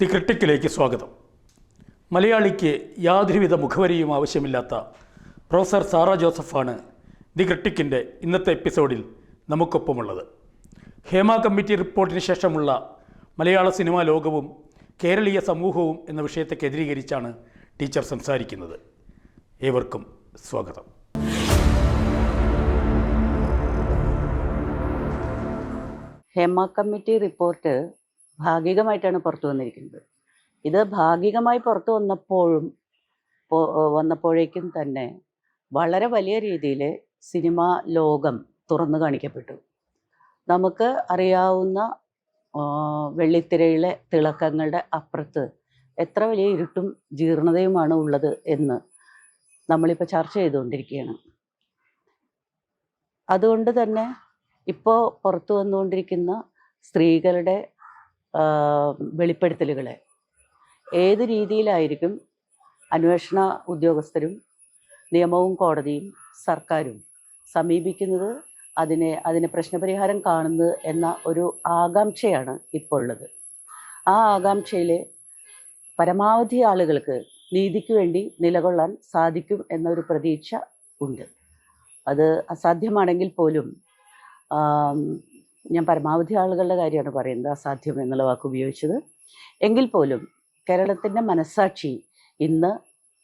The ക്രിട്ടിക്കിലേക്ക് സ്വാഗതം. മലയാളിക്ക് യാതൊരുവിധ മുഖവരിയും ആവശ്യമില്ലാത്ത പ്രൊഫസർ സാറ ജോസഫാണ് ദി ക്രിട്ടിക്കിന്റെ ഇന്നത്തെ എപ്പിസോഡിൽ നമുക്കൊപ്പമുള്ളത്. ഹേമ കമ്മിറ്റി റിപ്പോർട്ടിന് ശേഷമുള്ള മലയാള സിനിമാ ലോകവും കേരളീയ സമൂഹവും എന്ന വിഷയത്തെ കേന്ദ്രീകരിച്ചാണ് ടീച്ചർ സംസാരിക്കുന്നത്. ഏവർക്കും സ്വാഗതം. ഹേമ കമ്മിറ്റി റിപ്പോർട്ട് ഭാഗികമായിട്ടാണ് പുറത്തു വന്നിരിക്കുന്നത്. ഇത് ഭാഗികമായി പുറത്തു വന്നപ്പോഴും വന്നപ്പോഴേക്കും തന്നെ വളരെ വലിയ രീതിയിൽ സിനിമ ലോകം തുറന്നു കാണിക്കപ്പെട്ടു. നമുക്ക് അറിയാവുന്ന വെള്ളിത്തിരയിലെ തിളക്കങ്ങളുടെ അപ്പുറത്ത് എത്ര വലിയ ഇരുട്ടും ജീർണതയുമാണ് ഉള്ളത് എന്ന് നമ്മളിപ്പോൾ ചർച്ച ചെയ്തുകൊണ്ടിരിക്കുകയാണ്. അതുകൊണ്ട് തന്നെ ഇപ്പോൾ പുറത്തു വന്നുകൊണ്ടിരിക്കുന്ന സ്ത്രീകളുടെ വെളിപ്പെടുത്തലുകളെ. ഏത് രീതിയിലായിരിക്കും അന്വേഷണ ഉദ്യോഗസ്ഥരും നിയമവും കോടതിയും സർക്കാരും സമീപിക്കുന്നത് അതിനെ അതിന് പ്രശ്നപരിഹാരം കാണുന്നത് എന്ന ഒരു ആകാംക്ഷയാണ് ഇപ്പോൾ ഉള്ളത് ആ ആകാംക്ഷയിൽ പരമാവധി ആളുകൾക്ക് നീതിക്ക് വേണ്ടി നിലകൊള്ളാൻ സാധിക്കും എന്നൊരു പ്രതീക്ഷ ഉണ്ട്. അത് അസാധ്യമാണെങ്കിൽ പോലും ഞാൻ പരമാവധി ആളുകളുടെ കാര്യമാണ് പറയുന്നത് അസാധ്യം എന്നുള്ള വാക്ക് ഉപയോഗിച്ചത്. എങ്കിൽ പോലും കേരളത്തിന്റെ മനസ്സാക്ഷി ഇന്ന്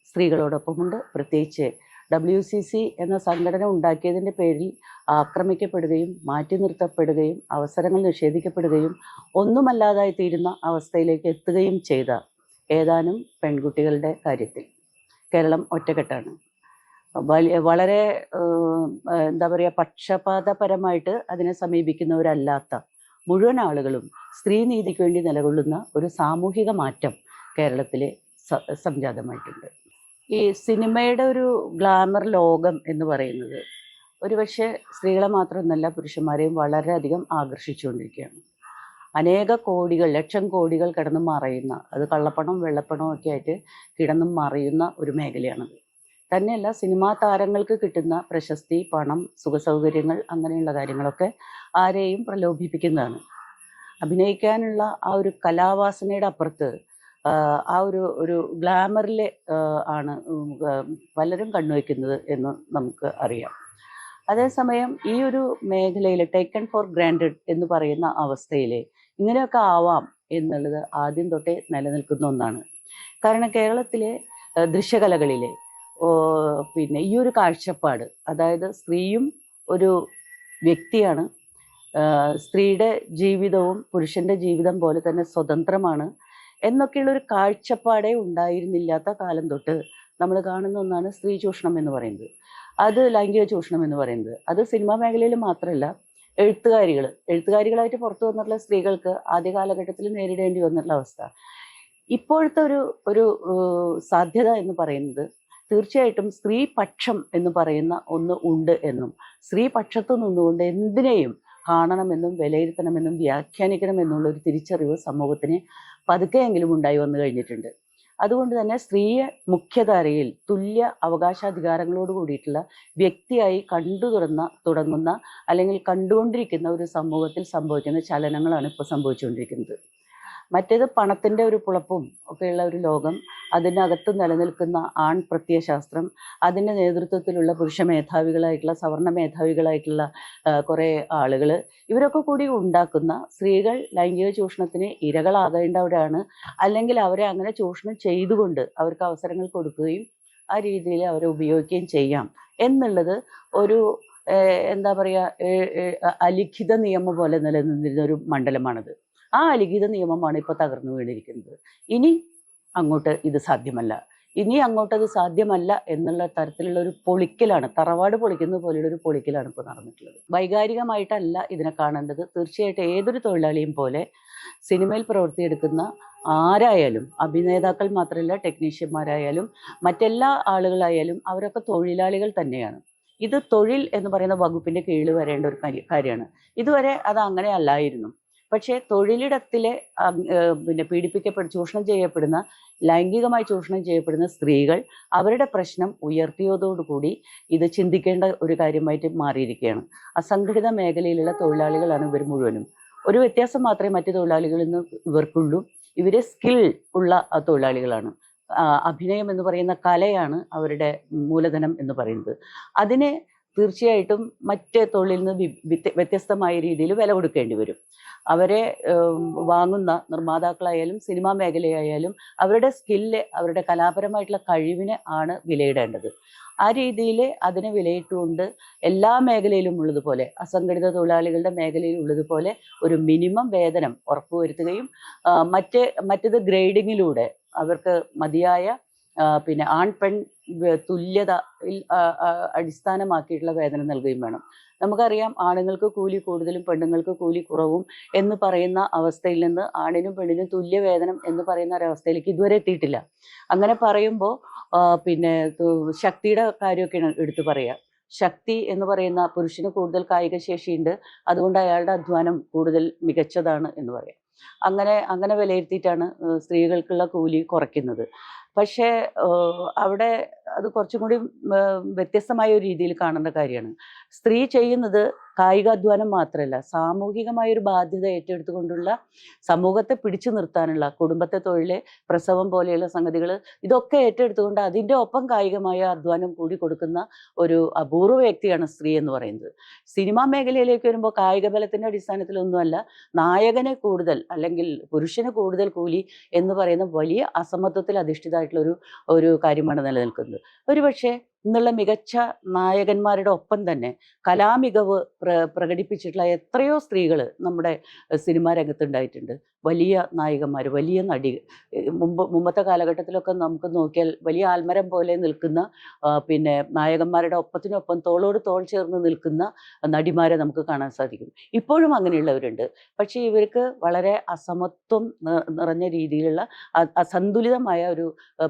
സ്ത്രീകളോടൊപ്പമുണ്ട്. പ്രത്യേകിച്ച് ഡബ്ല്യു സി സി എന്ന സംഘടന ഉണ്ടാക്കിയതിന്റെ പേരിൽ ആക്രമിക്കപ്പെടുകയും മാറ്റി നിർത്തപ്പെടുകയും അവസരങ്ങൾ നിഷേധിക്കപ്പെടുകയും ഒന്നുമല്ലാതായി തീരുന്ന അവസ്ഥയിലേക്ക് എത്തുകയും ചെയ്ത ഏതാനും പെൺകുട്ടികളുടെ കാര്യത്തിൽ. കേരളം ഒറ്റക്കെട്ടാണ്. വളരെ എന്താ പറയുക പക്ഷപാതപരമായിട്ട് അതിനെ സമീപിക്കുന്നവരല്ലാത്ത മുഴുവൻ ആളുകളും സ്ത്രീനീതിക്ക് വേണ്ടി നിലകൊള്ളുന്ന ഒരു സാമൂഹിക മാറ്റം കേരളത്തിൽ സംജാതമായിട്ടുണ്ട്. ഈ സിനിമയുടെ ഒരു ഗ്ലാമർ ലോകം എന്ന് പറയുന്നത് ഒരുപക്ഷെ സ്ത്രീകളെ മാത്രമൊന്നല്ല പുരുഷന്മാരെയും വളരെയധികം ആകർഷിച്ചുകൊണ്ടിരിക്കുകയാണ്. അനേക കോടികൾ ലക്ഷം കോടികൾ കിടന്ന് മറയുന്ന അത് കള്ളപ്പണം വെള്ളപ്പണം ഒക്കെ ആയിട്ട് കിടന്നും മറയുന്ന ഒരു മേഖലയാണത്. തന്നെയല്ല സിനിമാ താരങ്ങൾക്ക് കിട്ടുന്ന പ്രശസ്തി പണം സുഖസൗകര്യങ്ങൾ അങ്ങനെയുള്ള കാര്യങ്ങളൊക്കെ ആരെയും പ്രലോഭിപ്പിക്കുന്നതാണ്. അഭിനയിക്കാനുള്ള ആ ഒരു കലാവാസനയുടെ അപ്പുറത്ത് ആ, ഒരു ഒരു ഗ്ലാമറിൽ ആണ് പലരും കണ്ണുവയ്ക്കുന്നത് എന്ന് നമുക്ക് അറിയാം. അതേസമയം ഈ ഒരു മേഖലയിൽ ടേക്കൺ ഫോർ ഗ്രാൻഡഡ് എന്ന് പറയുന്ന അവസ്ഥയിൽ ഇങ്ങനെയൊക്കെ ആവാം എന്നുള്ളത് ആദ്യം തൊട്ടേ നിലനിൽക്കുന്ന ഒന്നാണ്. കാരണം കേരളത്തിലെ ദൃശ്യകലകളിലെ പിന്നെ ഈ ഒരു കാഴ്ചപ്പാട് അതായത് സ്ത്രീയും ഒരു വ്യക്തിയാണ് സ്ത്രീയുടെ ജീവിതവും പുരുഷന്റെ ജീവിതം പോലെ തന്നെ സ്വതന്ത്രമാണ് എന്നൊക്കെയുള്ളൊരു കാഴ്ചപ്പാടേ ഉണ്ടായിരുന്നില്ലാത്ത കാലം തൊട്ട് നമ്മൾ കാണുന്ന ഒന്നാണ് സ്ത്രീ ചൂഷണം എന്ന് പറയുന്നത്. അത് ലൈംഗിക ചൂഷണം എന്ന് പറയുന്നത്. അത് സിനിമാ മേഖലയിൽ മാത്രമല്ല എഴുത്തുകാരികൾ എഴുത്തുകാരികളായിട്ട് പുറത്തു വന്നിട്ടുള്ള സ്ത്രീകൾക്ക് ആദ്യ കാലഘട്ടത്തിൽ നേരിടേണ്ടി വന്നിട്ടുള്ള അവസ്ഥ. ഇപ്പോഴത്തെ ഒരു ഒരു സാധ്യത എന്ന് പറയുന്നത് തീർച്ചയായിട്ടും സ്ത്രീപക്ഷം എന്ന് പറയുന്ന ഒന്ന് ഉണ്ട് എന്നും. സ്ത്രീപക്ഷത്ത് നിന്നുകൊണ്ട് എന്തിനേയും കാണണമെന്നും വിലയിരുത്തണമെന്നും വ്യാഖ്യാനിക്കണമെന്നുള്ള ഒരു തിരിച്ചറിവ് സമൂഹത്തിന് പതുക്കെയെങ്കിലും ഉണ്ടായി വന്നു കഴിഞ്ഞിട്ടുണ്ട്. അതുകൊണ്ട് തന്നെ സ്ത്രീയെ മുഖ്യധാരയിൽ തുല്യ അവകാശാധികാരങ്ങളോട് കൂടിയിട്ടുള്ള വ്യക്തിയായി കണ്ടു തുറന്ന തുടങ്ങുന്ന അല്ലെങ്കിൽ കണ്ടുകൊണ്ടിരിക്കുന്ന ഒരു സമൂഹത്തിൽ സംഭവിക്കുന്ന ചലനങ്ങളാണ് ഇപ്പോൾ സംഭവിച്ചുകൊണ്ടിരിക്കുന്നത്. മറ്റേത് പണത്തിന്റെ ഒരു പുളപ്പും ഒക്കെയുള്ള ഒരു ലോകം അതിനകത്ത് നിലനിൽക്കുന്ന ആൺ പ്രത്യയശാസ്ത്രം അതിന്റെ നേതൃത്വത്തിലുള്ള പുരുഷ മേധാവികളായിട്ടുള്ള സവർണ മേധാവികളായിട്ടുള്ള കുറേ ആളുകൾ ഇവരൊക്കെ കൂടി ഉണ്ടാക്കുന്ന സ്ത്രീകൾ ലൈംഗിക ചൂഷണത്തിന് ഇരകളാകേണ്ടവരാണ്. അല്ലെങ്കിൽ അവരെ അങ്ങനെ ചൂഷണം ചെയ്തുകൊണ്ട് അവർക്ക് അവസരങ്ങൾ കൊടുക്കുകയും ആ രീതിയിൽ അവരെ ഉപയോഗിക്കുകയും ചെയ്യാം. എന്നുള്ളത് ഒരു എന്താ പറയുക അലിഖിത നിയമം പോലെ നിലനിന്നിരുന്ന ഒരു മണ്ഡലമാണത്. ആ അലിഖിത നിയമമാണ് ഇപ്പോൾ തകർന്നു വീണിരിക്കുന്നത്. ഇനി അങ്ങോട്ട് ഇത് സാധ്യമല്ല. ഇനി അങ്ങോട്ട് അത് സാധ്യമല്ല എന്നുള്ള തരത്തിലുള്ള ഒരു പൊളിക്കലാണ് തറവാട് പൊളിക്കുന്നത് പോലെയുള്ള ഒരു പൊളിക്കലാണ് ഇപ്പോൾ നടന്നിട്ടുള്ളത്. വൈകാരികമായിട്ടല്ല ഇതിനെ കാണേണ്ടത്. തീർച്ചയായിട്ടും ഏതൊരു തൊഴിലാളിയും പോലെ സിനിമയിൽ പ്രവർത്തിയെടുക്കുന്ന ആരായാലും അഭിനേതാക്കൾ മാത്രമല്ല ടെക്നീഷ്യന്മാരായാലും മറ്റെല്ലാ ആളുകളായാലും അവരൊക്കെ തൊഴിലാളികൾ തന്നെയാണ്. ഇത് തൊഴിൽ എന്ന് പറയുന്ന വകുപ്പിന്റെ കീഴിൽ വരേണ്ട ഒരു കാര്യമാണ്. ഇതുവരെ അത് അങ്ങനെ അല്ലായിരുന്നു. പക്ഷേ തൊഴിലിടത്തിലെ പിന്നെ പീഡിപ്പിക്കപ്പെടുന്ന ചൂഷണം ചെയ്യപ്പെടുന്ന ലൈംഗികമായി ചൂഷണം ചെയ്യപ്പെടുന്ന സ്ത്രീകൾ അവരുടെ പ്രശ്നം ഉയർത്തിയതോടുകൂടി ഇത് ചിന്തിക്കേണ്ട ഒരു കാര്യമായിട്ട് മാറിയിരിക്കുകയാണ്. അസംഘടിത മേഖലയിലുള്ള തൊഴിലാളികളാണ് ഇവർ മുഴുവനും. ഒരു വ്യത്യാസം മാത്രമേ മറ്റ് തൊഴിലാളികളിൽ നിന്ന് ഇവർക്കുള്ളൂ. ഇവരെ സ്കിൽ ഉള്ള തൊഴിലാളികളാണ്. അഭിനയം എന്ന് പറയുന്ന കലയാണ് അവരുടെ മൂലധനം എന്ന് പറയുന്നത്. അതിനെ തീർച്ചയായിട്ടും മറ്റ് തൊഴിലിൽ നിന്ന് വ്യത്യസ്തമായ രീതിയിൽ വില കൊടുക്കേണ്ടി വരും. അവരെ വാങ്ങുന്ന നിർമ്മാതാക്കളായാലും സിനിമാ മേഖലയായാലും അവരുടെ സ്കില്ല് അവരുടെ കലാപരമായിട്ടുള്ള കഴിവിനെ ആണ് വിലയിടേണ്ടത്. ആ രീതിയിൽ അതിനെ വിലയിട്ടുകൊണ്ട് എല്ലാ മേഖലയിലും ഉള്ളതുപോലെ അസംഘടിത തൊഴിലാളികളുടെ മേഖലയിൽ ഉള്ളതുപോലെ ഒരു മിനിമം വേതനം ഉറപ്പുവരുത്തുകയും മറ്റ് മറ്റത് ഗ്രേഡിങ്ങിലൂടെ അവർക്ക് മതിയായ പിന്നെ ആൺ പെൺ തുല്യത അടിസ്ഥാനമാക്കിയിട്ടുള്ള വേതനം നൽകുകയും വേണം. നമുക്കറിയാം ആണുങ്ങൾക്ക് കൂലി കൂടുതലും പെണ്ണുങ്ങൾക്ക് കൂലി കുറവും എന്ന് പറയുന്ന അവസ്ഥയിൽ നിന്ന് ആണിനും പെണ്ണിനും തുല്യ വേതനം എന്ന് പറയുന്ന ഒരവസ്ഥയിലേക്ക് ഇതുവരെ എത്തിയിട്ടില്ല. അങ്ങനെ പറയുമ്പോൾ പിന്നെ ശക്തിയുടെ കാര്യമൊക്കെയാണ് എടുത്തു പറയുക ശക്തി എന്ന് പറയുന്ന പുരുഷന് കൂടുതൽ കായിക ശേഷിയുണ്ട്. അതുകൊണ്ട് അയാളുടെ അധ്വാനം കൂടുതൽ മികച്ചതാണ് എന്ന് പറയാം. അങ്ങനെ അങ്ങനെ വിലയിരുത്തിയിട്ടാണ് സ്ത്രീകൾക്കുള്ള കൂലി കുറയ്ക്കുന്നത്. പക്ഷേ അവിടെ അത് കുറച്ചും കൂടി വ്യത്യസ്തമായ ഒരു രീതിയിൽ കാണേണ്ട കാര്യമാണ്. സ്ത്രീ ചെയ്യുന്നത് കായികാധ്വാനം മാത്രമല്ല സാമൂഹികമായ ഒരു ബാധ്യത ഏറ്റെടുത്തുകൊണ്ടുള്ള സമൂഹത്തെ പിടിച്ചു നിർത്താനുള്ള കുടുംബത്തെ തൊഴിലെ പ്രസവം പോലെയുള്ള സംഗതികൾ ഇതൊക്കെ ഏറ്റെടുത്തുകൊണ്ട് അതിന്റെ ഒപ്പം കായികമായ അധ്വാനം കൂടി കൊടുക്കുന്ന ഒരു അപൂർവ വ്യക്തിയാണ് സ്ത്രീ എന്ന് പറയുന്നത്. സിനിമാ മേഖലയിലേക്ക് വരുമ്പോൾ കായിക ബലത്തിന്റെ അടിസ്ഥാനത്തിലൊന്നുമല്ല നായകനെ കൂടുതൽ അല്ലെങ്കിൽ പുരുഷന് കൂടുതൽ കൂലി എന്ന് പറയുന്ന വലിയ അസമത്വത്തിൽ അധിഷ്ഠിതമായിട്ടുള്ള ഒരു ഒരു കാര്യമാണ് നിലനിൽക്കുന്നത്. ഒരുപക്ഷെ ഇന്നുള്ള മികച്ച നായകന്മാരുടെ ഒപ്പം തന്നെ കലാമികവ് പ്ര പ്രകടിപ്പിച്ചിട്ടുള്ള എത്രയോ സ്ത്രീകൾ നമ്മുടെ സിനിമാ രംഗത്തുണ്ടായിട്ടുണ്ട്. വലിയ നായികന്മാർ വലിയ നടി മുമ്പ് മുമ്പത്തെ കാലഘട്ടത്തിലൊക്കെ നമുക്ക് നോക്കിയാൽ വലിയ ആൽമരം പോലെ നിൽക്കുന്ന പിന്നെ നായകന്മാരുടെ ഒപ്പത്തിനൊപ്പം തോളോട് തോൾ ചേർന്ന് നിൽക്കുന്ന നടിമാരെ നമുക്ക് കാണാൻ സാധിക്കും. ഇപ്പോഴും അങ്ങനെയുള്ളവരുണ്ട്. പക്ഷേ ഇവർക്ക് വളരെ അസമത്വം നിറഞ്ഞ രീതിയിലുള്ള അസന്തുലിതമായ ഒരു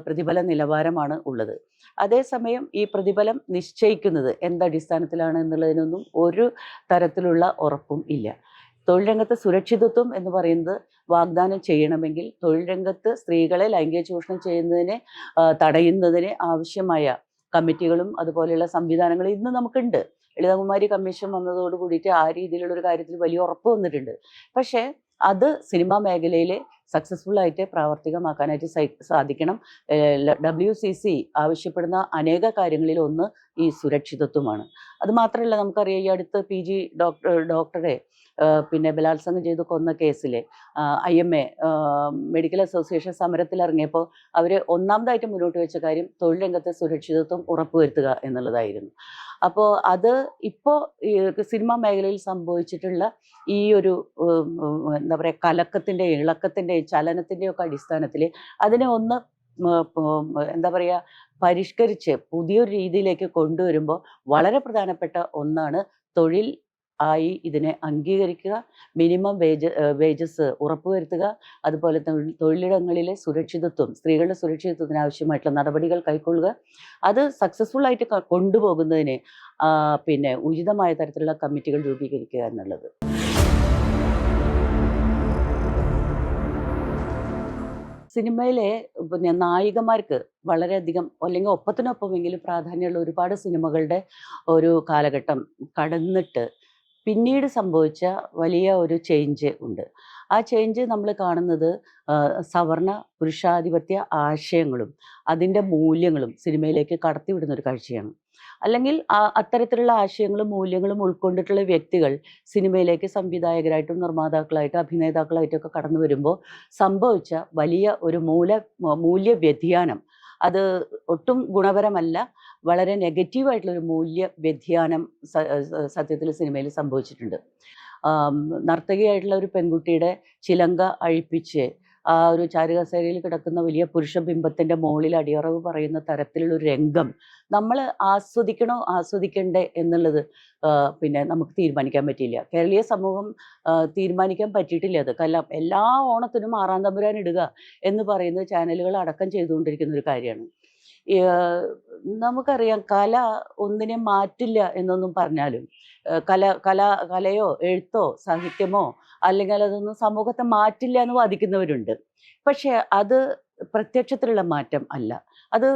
പ്രതിഫല നിലവാരമാണ് ഉള്ളത്. അതേസമയം ഈ പ്രതിഫലം നിശ്ചയിക്കുന്നത് എന്തടിസ്ഥാനത്തിലാണ് എന്നുള്ളതിനൊന്നും ഒരു തരത്തിലുള്ള ഉറപ്പും ഇല്ല. തൊഴിൽ രംഗത്ത് സുരക്ഷിതത്വം എന്ന് പറയുന്നത് വാഗ്ദാനം ചെയ്യണമെങ്കിൽ തൊഴിൽ രംഗത്ത് സ്ത്രീകളെ ലൈംഗിക ചൂഷണം ചെയ്യുന്നതിനെ തടയുന്നതിന് ആവശ്യമായ കമ്മിറ്റികളും അതുപോലെയുള്ള സംവിധാനങ്ങളും ഇന്ന് നമുക്കുണ്ട്. ലളിതകുമാരി കമ്മീഷൻ വന്നതോട് കൂടിയിട്ട് ആ രീതിയിലുള്ള ഒരു കാര്യത്തിൽ വലിയ ഉറപ്പ് വന്നിട്ടുണ്ട്. പക്ഷേ അത് സിനിമാ മേഖലയിൽ സക്സസ്ഫുൾ ആയിട്ട് പ്രാവർത്തികമാക്കാനായിട്ട് സാധിക്കണം. ഡബ്ല്യു സി സി ആവശ്യപ്പെടുന്ന അനേക കാര്യങ്ങളിൽ ഒന്ന് ഈ സുരക്ഷിതത്വമാണ്. അത് മാത്രമല്ല നമുക്കറിയാം ഈ അടുത്ത് പി ജി ഡോക്ടർ ഡോക്ടറെ പിന്നെ ബലാത്സംഗം ചെയ്ത് കൊന്ന കേസിൽ I M A medical association സമരത്തിൽ ഇറങ്ങിയപ്പോൾ അവർ ഒന്നാമതായിട്ട് മുന്നോട്ട് വെച്ച കാര്യം തൊഴിൽ രംഗത്തെ സുരക്ഷിതത്വം ഉറപ്പുവരുത്തുക എന്നുള്ളതായിരുന്നു. അപ്പോൾ അത് ഇപ്പോൾ സിനിമാ മേഖലയിൽ സംഭവിച്ചിട്ടുള്ള ഈ ഒരു എന്താ പറയുക കലക്കത്തിന്റെ ഇളക്കത്തിന്റെ ചലനത്തിന്റെ ഒക്കെ അടിസ്ഥാനത്തിൽ അതിനെ ഒന്ന് എന്താ പറയുക പരിഷ്കരിച്ച് പുതിയൊരു രീതിയിലേക്ക് കൊണ്ടുവരുമ്പോൾ വളരെ പ്രധാനപ്പെട്ട ഒന്നാണ് തൊഴിൽ ആയി ഇതിനെ അംഗീകരിക്കുക. മിനിമം വേജ് വേജസ് ഉറപ്പുവരുത്തുക. അതുപോലെ തൊഴിലിടങ്ങളിലെ സുരക്ഷിതത്വം സ്ത്രീകളുടെ സുരക്ഷിതത്വത്തിന് ആവശ്യമായിട്ടുള്ള നടപടികൾ കൈക്കൊള്ളുക. അത് സക്സസ്ഫുൾ ആയിട്ട് കൊണ്ടുപോകുന്നതിന് പിന്നെ ഉചിതമായ തരത്തിലുള്ള കമ്മിറ്റികൾ രൂപീകരിക്കുക എന്നുള്ളത്. സിനിമയിലെ പിന്നെ നായികമാർക്ക് വളരെയധികം അല്ലെങ്കിൽ ഒപ്പത്തിനൊപ്പമെങ്കിലും പ്രാധാന്യമുള്ള ഒരുപാട് സിനിമകളുടെ ഒരു കാലഘട്ടം കടന്നിട്ട് പിന്നീട് സംഭവിച്ച വലിയ ഒരു ചേഞ്ച് ഉണ്ട്. ആ ചേഞ്ച് നമ്മൾ കാണുന്നത് സവർണ പുരുഷാധിപത്യ ആശയങ്ങളും അതിന്റെ മൂല്യങ്ങളും സിനിമയിലേക്ക് കടത്തിവിടുന്ന ഒരു കാഴ്ചയാണ്. അല്ലെങ്കിൽ അത്തരത്തിലുള്ള ആശയങ്ങളും മൂല്യങ്ങളും ഉൾക്കൊണ്ടിട്ടുള്ള വ്യക്തികൾ സിനിമയിലേക്ക് സംവിധായകരായിട്ടും നിർമ്മാതാക്കളായിട്ടും അഭിനേതാക്കളായിട്ടും ഒക്കെ കടന്നു വരുമ്പോൾ സംഭവിച്ച വലിയ ഒരു മൂല മൂല്യ വ്യതിയാനം അത് ഒട്ടും ഗുണപരമല്ല. വളരെ നെഗറ്റീവായിട്ടുള്ള ഒരു മൂല്യ വ്യതിയാനം സത്യത്തിൽ സിനിമയിൽ സംഭവിച്ചിട്ടുണ്ട്. നർത്തകിയായിട്ടുള്ള ഒരു പെൺകുട്ടിയുടെ ചിലങ്ക അഴിപ്പിച്ച് ആ ഒരു ചാരുകസേരയിൽ കിടക്കുന്ന വലിയ പുരുഷ ബിംബത്തിന്റെ മുകളിൽ അടിയറവ് പറയുന്ന തരത്തിലുള്ള ഒരു രംഗം നമ്മൾ ആസ്വദിക്കണോ? ആസ്വദിക്കണ്ടേ എന്നുള്ളത് പിന്നെ നമുക്ക് തീരുമാനിക്കാൻ പറ്റിയില്ല. കേരളീയ സമൂഹം തീരുമാനിക്കാൻ പറ്റിയിട്ടില്ല അത്. കല്ലാം എല്ലാ ഓണത്തിനും ആറാം തമ്പുരാൻ ഇടുക എന്ന് പറയുന്നത് ചാനലുകൾ അടക്കം ചെയ്തുകൊണ്ടിരിക്കുന്ന ഒരു കാര്യമാണ്. നമുക്കറിയാം കല ഒന്നിനെ മാറ്റില്ല എന്നൊന്നും പറഞ്ഞാലും കല കല കലയോ എഴുത്തോ സാഹിത്യമോ അല്ലെങ്കിൽ അതൊന്നും സമൂഹത്തെ മാറ്റില്ല എന്ന് വാദിക്കുന്നവരുണ്ട്. പക്ഷേ അത് പ്രത്യക്ഷത്തിലുള്ള മാറ്റം അല്ല. അത്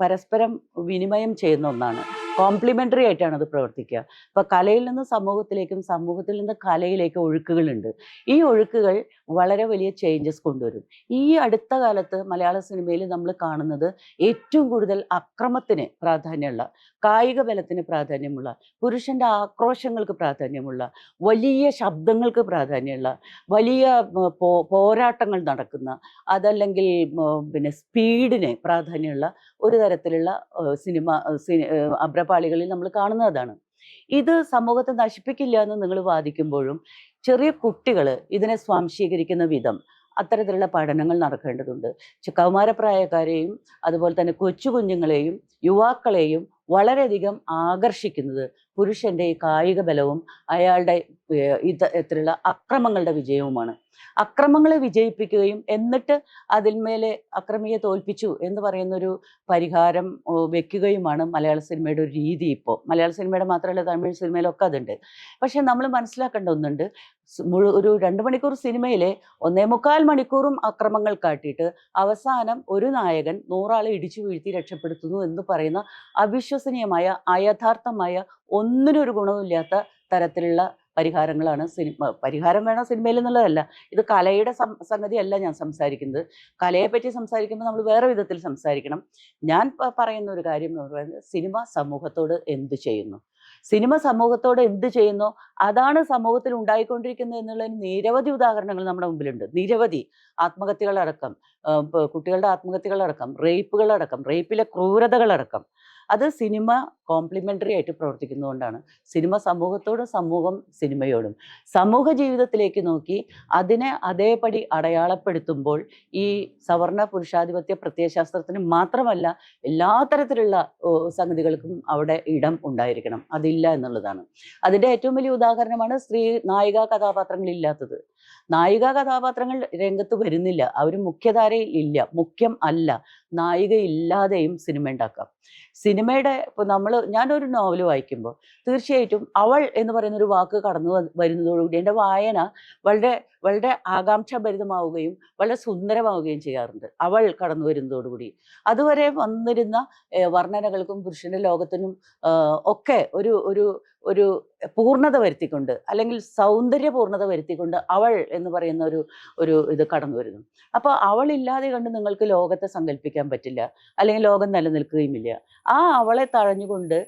പരസ്പരം വിനിമയം ചെയ്യുന്ന ഒന്നാണ്. കോംപ്ലിമെന്ററി ആയിട്ടാണ് അത് പ്രവർത്തിക്കുക. അപ്പോൾ കലയിൽ നിന്ന് സമൂഹത്തിലേക്കും സമൂഹത്തിൽ നിന്ന് കലയിലേക്കും ഒഴുക്കുകളുണ്ട്. ഈ ഒഴുക്കുകൾ വളരെ വലിയ ചേഞ്ചസ് കൊണ്ടുവരും. ഈ അടുത്ത കാലത്ത് മലയാള സിനിമയിൽ നമ്മൾ കാണുന്നത് ഏറ്റവും കൂടുതൽ അക്രമത്തിന് പ്രാധാന്യമുള്ള കായിക ബലത്തിന് പ്രാധാന്യമുള്ള പുരുഷന്റെ ആക്രോശങ്ങൾക്ക് പ്രാധാന്യമുള്ള വലിയ ശബ്ദങ്ങൾക്ക് പ്രാധാന്യമുള്ള വലിയ പോരാട്ടങ്ങൾ നടക്കുന്ന അതല്ലെങ്കിൽ പിന്നെ സ്പീഡിന് പ്രാധാന്യമുള്ള ഒരു തരത്തിലുള്ള സിനിമ ഏഹ്, അഭ്രപാളികളിൽ നമ്മൾ കാണുന്നതാണ് ഇത് സമൂഹത്തെ നശിപ്പിക്കില്ല എന്ന് നിങ്ങൾ വാദിക്കുമ്പോഴും ചെറിയ കുട്ടികൾ ഇതിനെ സ്വാംശീകരിക്കുന്ന വിധം അത്തരത്തിലുള്ള പഠനങ്ങൾ നടക്കേണ്ടതുണ്ട്. കൗമാരപ്രായക്കാരെയും അതുപോലെ തന്നെ കൊച്ചു കുഞ്ഞുങ്ങളെയും യുവാക്കളെയും വളരെയധികം ആകർഷിക്കുന്നത് പുരുഷന്റെ ഈ കായിക ബലവും അയാളുടെ ഏഹ്, ഇത്തരത്തിലുള്ള അക്രമങ്ങളുടെ വിജയവുമാണ്. അക്രമങ്ങളെ വിജയിപ്പിക്കുകയും എന്നിട്ട് അതിന്മേലെ അക്രമിയെ തോൽപ്പിച്ചു എന്ന് പറയുന്നൊരു പരിഹാരം വെക്കുകയുമാണ് മലയാള സിനിമയുടെ ഒരു രീതി ഇപ്പോൾ. മലയാള സിനിമയുടെ മാത്രമല്ല തമിഴ് സിനിമയിലൊക്കെ അതുണ്ട്. പക്ഷെ നമ്മൾ മനസ്സിലാക്കേണ്ട ഒന്നുണ്ട്. മുഴു ഒരു രണ്ട് മണിക്കൂർ സിനിമയിലെ ഒന്നേ മുക്കാൽ മണിക്കൂറും അക്രമങ്ങൾ കാട്ടിയിട്ട് അവസാനം ഒരു നായകൻ നൂറാളെ ഇടിച്ചു വീഴ്ത്തി രക്ഷപ്പെടുത്തുന്നു എന്ന് പറയുന്ന അവിശ്വസനീയമായ അയഥാർത്ഥമായ ഒന്നിനൊരു ഗുണവുമില്ലാത്ത തരത്തിലുള്ള പരിഹാരങ്ങളാണ് സിനിമ പരിഹാരം വേണം സിനിമയിൽ എന്നുള്ളതല്ല. ഇത് കലയുടെ സംഗതിയല്ല ഞാൻ സംസാരിക്കുന്നത്. കലയെ പറ്റി സംസാരിക്കുമ്പോൾ നമ്മൾ വേറെ വിധത്തിൽ സംസാരിക്കണം. ഞാൻ പറയുന്ന ഒരു കാര്യം എന്ന് പറയുന്നത് സിനിമ സമൂഹത്തോട് എന്ത് ചെയ്യുന്നു? സിനിമ സമൂഹത്തോട് എന്ത് ചെയ്യുന്നു? അതാണ് സമൂഹത്തിൽ ഉണ്ടായിക്കൊണ്ടിരിക്കുന്നത് എന്നുള്ളതിന് നിരവധി ഉദാഹരണങ്ങൾ നമ്മുടെ മുമ്പിലുണ്ട്. നിരവധി ആത്മഹത്യകളടക്കം കുട്ടികളുടെ ആത്മഹത്യകളടക്കം റേപ്പുകളടക്കം റേപ്പിലെ ക്രൂരതകളടക്കം. അത് സിനിമ കോംപ്ലിമെന്ററി ആയിട്ട് പ്രവർത്തിക്കുന്നതുകൊണ്ടാണ്. സിനിമ സമൂഹത്തോടും സമൂഹം സിനിമയോടും. സമൂഹ ജീവിതത്തിലേക്ക് നോക്കി അതിനെ അതേപടി അടയാളപ്പെടുത്തുമ്പോൾ ഈ സവർണ പുരുഷാധിപത്യ പ്രത്യയശാസ്ത്രത്തിന് മാത്രമല്ല എല്ലാ തരത്തിലുള്ള സംഗതികൾക്കും അവിടെ ഇടം ഉണ്ടായിരിക്കണം. അതില്ല എന്നുള്ളതാണ്. അതിന്റെ ഏറ്റവും വലിയ ഉദാഹരണമാണ് സ്ത്രീ നായിക കഥാപാത്രങ്ങളില്ലാത്തത് നായിക കഥാപാത്രങ്ങൾ രംഗത്ത് വരുന്നില്ല. അവർ മുഖ്യധാരയിൽ ഇല്ല. മുഖ്യം അല്ല. നായിക ഇല്ലാതെയും സിനിമ ഉണ്ടാക്കാം. സിനിമയുടെ ഇപ്പോൾ നമ്മൾ ഞാനൊരു നോവൽ വായിക്കുമ്പോൾ തീർച്ചയായിട്ടും അവൾ എന്ന് പറയുന്ന ഒരു വാക്ക് കടന്നു വരുന്നതോടുകൂടി എന്റെ വായന വളരെ വളരെ ആകാംക്ഷാഭരിതമാവുകയും വളരെ സുന്ദരമാവുകയും ചെയ്യാറുണ്ട്. അവൾ കടന്നു വരുന്നതോടുകൂടി. അതുവരെ വന്നിരുന്ന വർണനകൾക്കും പുരുഷന്റെ ലോകത്തിനും ഒക്കെ ഒരു ഒരു ഒരു പൂർണത വരുത്തിക്കൊണ്ട് അല്ലെങ്കിൽ സൗന്ദര്യ പൂർണത വരുത്തിക്കൊണ്ട് അവൾ എന്ന് പറയുന്ന ഒരു ഒരു ഇത് കടന്നു വരുന്നു. അപ്പോൾ അവളില്ലാതെ കണ്ട് നിങ്ങൾക്ക് ലോകത്തെ സങ്കല്പിക്കാൻ പറ്റില്ല. അല്ലെങ്കിൽ ലോകം നിലനിൽക്കുകയുമില്ല. ആ അവളെ തഴഞ്ഞുകൊണ്ട്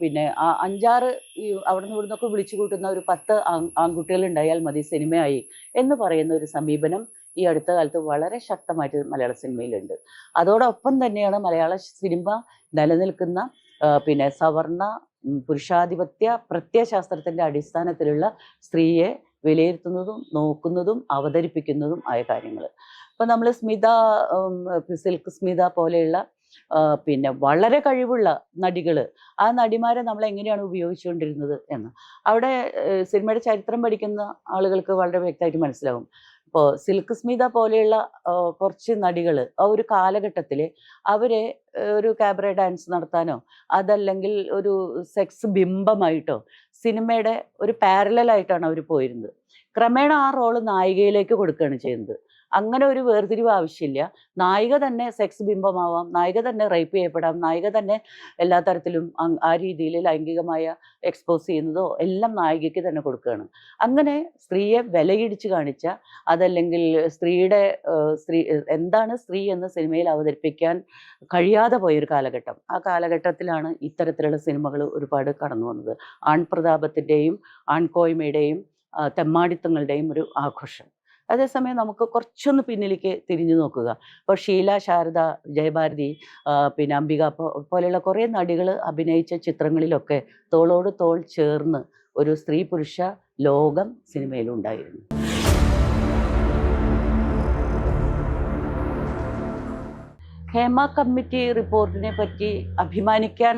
പിന്നെ ആ അഞ്ചാറ് ഈ അവിടെ നിന്ന് ഇവിടുന്നൊക്കെ വിളിച്ചു കൂട്ടുന്ന ഒരു പത്ത് ആൺ- ആൺകുട്ടികൾ ഉണ്ടായാൽ മതി സിനിമയായി എന്ന് പറയുന്ന ഒരു സമീപനം ഈ അടുത്ത കാലത്ത് വളരെ ശക്തമായിട്ട് മലയാള സിനിമയിലുണ്ട്. അതോടൊപ്പം തന്നെയാണ് മലയാള സിനിമ നിലനിൽക്കുന്ന പിന്നെ സവർണ പുരുഷാധിപത്യ പ്രത്യയശാസ്ത്രത്തിന്റെ അടിസ്ഥാനത്തിലുള്ള സ്ത്രീയെ വിലയിരുത്തുന്നതും നോക്കുന്നതും അവതരിപ്പിക്കുന്നതും ആയ കാര്യങ്ങൾ ഇപ്പം നമ്മൾ സ്മിത സിൽക്ക് സ്മിത പോലെയുള്ള പിന്നെ വളരെ കഴിവുള്ള നടികൾ ആ നടിമാരെ നമ്മൾ എങ്ങനെയാണ് ഉപയോഗിച്ചുകൊണ്ടിരുന്നത് എന്ന്. അവിടെ സിനിമയുടെ ചരിത്രം പഠിക്കുന്ന ആളുകൾക്ക് വളരെ വ്യക്തമായിട്ട് മനസ്സിലാവും. ഇപ്പോൾ സിൽക്ക് സ്മിത പോലെയുള്ള കുറച്ച് നടികൾ ആ ഒരു കാലഘട്ടത്തിൽ അവരെ ഒരു കാബറ ഡാൻസ് നടത്താനോ അതല്ലെങ്കിൽ ഒരു സെക്സ് ബിംബമായിട്ടോ സിനിമയുടെ ഒരു പാരലായിട്ടാണ് അവർ പോയിരുന്നത്. ക്രമേണ ആ റോൾ നായികയിലേക്ക് കൊടുക്കുകയാണ് ചെയ്യുന്നത്. അങ്ങനെ ഒരു വേർതിരിവ് ആവശ്യമില്ല. നായിക തന്നെ സെക്സ് ബിംബമാവാം നായിക തന്നെ റേപ്പ് ചെയ്യപ്പെടാം നായിക തന്നെ എല്ലാ തരത്തിലും ആ രീതിയിൽ ലൈംഗികമായ എക്സ്പോസ് ചെയ്യുന്നതോ എല്ലാം നായികയ്ക്ക് തന്നെ കൊടുക്കുകയാണ് അങ്ങനെ സ്ത്രീയെ വിലയിടിച്ച് കാണിച്ച അതല്ലെങ്കിൽ സ്ത്രീയുടെ സ്ത്രീ എന്താണ് സ്ത്രീ എന്ന് സിനിമയിൽ അവതരിപ്പിക്കാൻ കഴിയാതെ പോയൊരു കാലഘട്ടം. ആ കാലഘട്ടത്തിലാണ് ഇത്തരത്തിലുള്ള സിനിമകൾ ഒരുപാട് കടന്നു വന്നത്. ആൺപ്രതാപത്തിന്റെയും ആൺകോയ്മയുടെയും തെമ്മാടിത്തങ്ങളുടെയും ഒരു ആഘോഷം. അതേസമയം നമുക്ക് കുറച്ചൊന്ന് പിന്നിലേക്ക് തിരിഞ്ഞു നോക്കുക. ഇപ്പോൾ ഷീല ശാരദ ജയഭാരതി പിന്നെ അംബിക പോലെയുള്ള കുറേ നടികൾ അഭിനയിച്ച ചിത്രങ്ങളിലൊക്കെ തോളോട് തോൾ ചേർന്ന് ഒരു സ്ത്രീ പുരുഷ ലോകം സിനിമയിലുണ്ടായിരുന്നു ഹേമ കമ്മിറ്റി റിപ്പോർട്ടിനെ പറ്റി അഭിമാനിക്കാൻ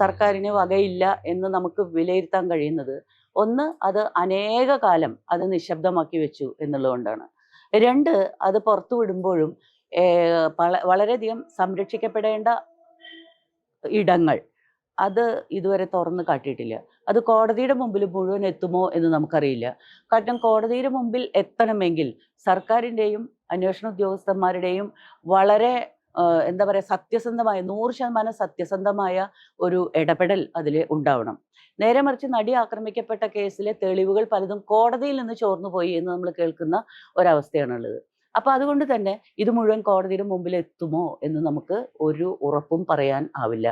സർക്കാരിന് വകയില്ല എന്ന് നമുക്ക് വിലയിരുത്താൻ കഴിയുന്നത് ഒന്ന് അത് അനേക കാലം അത് നിശബ്ദമാക്കി വെച്ചു എന്നുള്ളതുകൊണ്ടാണ്. രണ്ട് അത് പുറത്തു വിടുമ്പോഴും വളരെയധികം സംരക്ഷിക്കപ്പെടേണ്ട ഇടങ്ങൾ. അത് ഇതുവരെ തുറന്നു കാട്ടിയിട്ടില്ല. അത് കോടതിയുടെ മുമ്പിൽ മുഴുവൻ എത്തുമോ എന്ന് നമുക്കറിയില്ല. കാരണം കോടതിയുടെ മുമ്പിൽ എത്തണമെങ്കിൽ സർക്കാരിന്റെയും അന്വേഷണ ഉദ്യോഗസ്ഥന്മാരുടെയും വളരെ എന്താ പറയുക സത്യസന്ധമായ നൂറ് ശതമാനം സത്യസന്ധമായ ഒരു ഇടപെടൽ അതിൽ ഉണ്ടാവണം. നേരെ മറിച്ച് നടി ആക്രമിക്കപ്പെട്ട കേസിലെ തെളിവുകൾ പലതും കോടതിയിൽ നിന്ന് ചോർന്നു പോയി എന്ന് നമ്മൾ കേൾക്കുന്ന ഒരവസ്ഥയാണുള്ളത്. അപ്പൊ അതുകൊണ്ട് തന്നെ ഇത് മുഴുവൻ കോടതിയുടെ മുമ്പിൽ എത്തുമോ എന്ന് നമുക്ക് ഒരു ഉറപ്പും പറയാൻ ആവില്ല.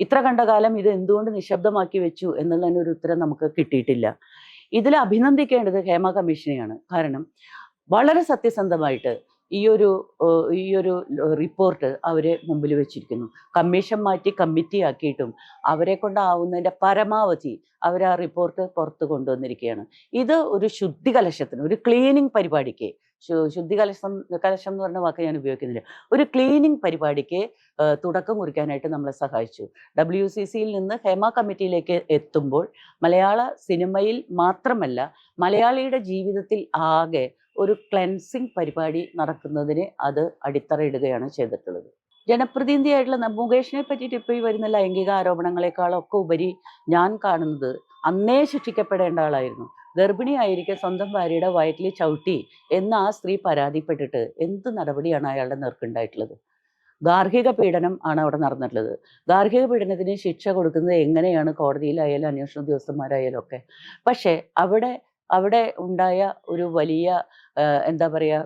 ഇത്ര കണ്ട കാലം ഇത് എന്തുകൊണ്ട് നിശബ്ദമാക്കി വെച്ചു എന്നുള്ളതിന് ഒരു ഉത്തരം നമുക്ക് കിട്ടിയിട്ടില്ല. ഇതിൽ അഭിനന്ദിക്കേണ്ടത് ഹേമ കമ്മീഷനെയാണ്. കാരണം വളരെ സത്യസന്ധമായിട്ട് ഈ ഒരു ഈ ഒരു റിപ്പോർട്ട് അവരെ മുമ്പിൽ വെച്ചിരിക്കുന്നു. കമ്മീഷൻ മാറ്റി കമ്മിറ്റി ആക്കിയിട്ടും അവരെ കൊണ്ടാവുന്നതിന്റെ പരമാവധി അവർ ആ റിപ്പോർട്ട് പുറത്ത് കൊണ്ടുവന്നിരിക്കുകയാണ്. ഇത് ഒരു ശുദ്ധി കലശത്തിന് ഒരു ക്ലീനിങ് പരിപാടിക്ക് ശുദ്ധി കലശം കലശം എന്ന് പറഞ്ഞ വാക്ക് ഞാൻ ഉപയോഗിക്കുന്നില്ല. ഒരു ക്ലീനിങ് പരിപാടിക്ക് തുടക്കം കുറിക്കാനായിട്ട് നമ്മളെ സഹായിച്ചു. ഡബ്ല്യു സി സിയിൽ നിന്ന് ഹേമ കമ്മിറ്റിയിലേക്ക് എത്തുമ്പോൾ മലയാള സിനിമയിൽ മാത്രമല്ല മലയാളിയുടെ ജീവിതത്തിൽ ആകെ ഒരു ക്ലെൻസിങ് പരിപാടി നടക്കുന്നതിന് അത് അടിത്തറയിടുകയാണ് ചെയ്തിട്ടുള്ളത്. ജനപ്രതിനിധിയായിട്ടുള്ള മുകേഷിനെ പറ്റിയിട്ട് ഇപ്പോൾ ഈ വരുന്ന ലൈംഗിക ആരോപണങ്ങളെക്കാളൊക്കെ ഉപരി ഞാൻ കാണുന്നത് അന്നേ ശിക്ഷിക്കപ്പെടേണ്ട ആളായിരുന്നു. ഗർഭിണിയായിരിക്കെ സ്വന്തം ഭാര്യയുടെ വയറ്റിൽ ചവിട്ടി എന്ന് ആ സ്ത്രീ പരാതിപ്പെട്ടിട്ട് എന്ത് നടപടിയാണ് അയാളുടെ നേർക്കുണ്ടായിട്ടുള്ളത്? ഗാർഹിക പീഡനം ആണ് അവിടെ നടന്നിട്ടുള്ളത്. ഗാർഹിക പീഡനത്തിന് ശിക്ഷ കൊടുക്കുന്നത് എങ്ങനെയാണ്? കോടതിയിലായാലും അന്വേഷണ ഉദ്യോഗസ്ഥന്മാരായാലും ഒക്കെ. പക്ഷേ അവിടെ അവിടെ ഉണ്ടായ ഒരു വലിയ എന്താ പറയുക